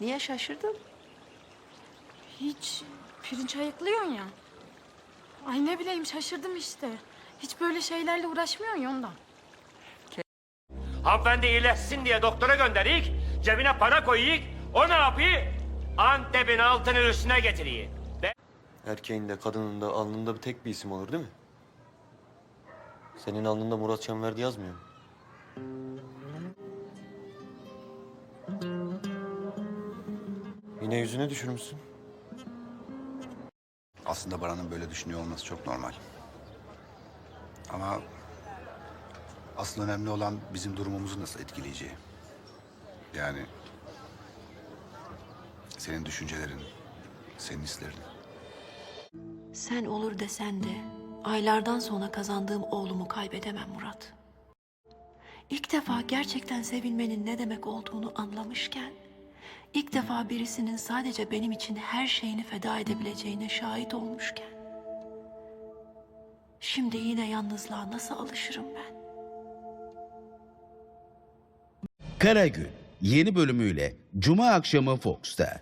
Niye şaşırdın? Hiç pirinç ayıklıyorsun ya. Ay ne bileyim şaşırdım işte. Hiç böyle şeylerle uğraşmıyorsun ya ondan. Hanımefendi iyileşsin diye doktora gönderik. Cebine para koyuyuk. O ne yapıyor? Antep'in altını üstüne getiriyor. Be- Erkeğin de kadının da alnında bir tek bir isim olur değil mi? Senin alnında Murat Çanverdi yazmıyor mu? Yine yüzüne düşürmüşsün. Aslında Baran'ın böyle düşünüyor olması çok normal. Ama asıl önemli olan bizim durumumuzu nasıl etkileyeceği. Yani senin düşüncelerin, senin hislerin. Sen olur desen de aylardan sonra kazandığım oğlumu kaybedemem Murat. İlk defa gerçekten sevilmenin ne demek olduğunu anlamışken, ilk defa birisinin sadece benim için her şeyini feda edebileceğine şahit olmuşken, şimdi yine yalnızlığa nasıl alışırım ben? Kara Gün yeni bölümüyle Cuma akşamı Fox'ta.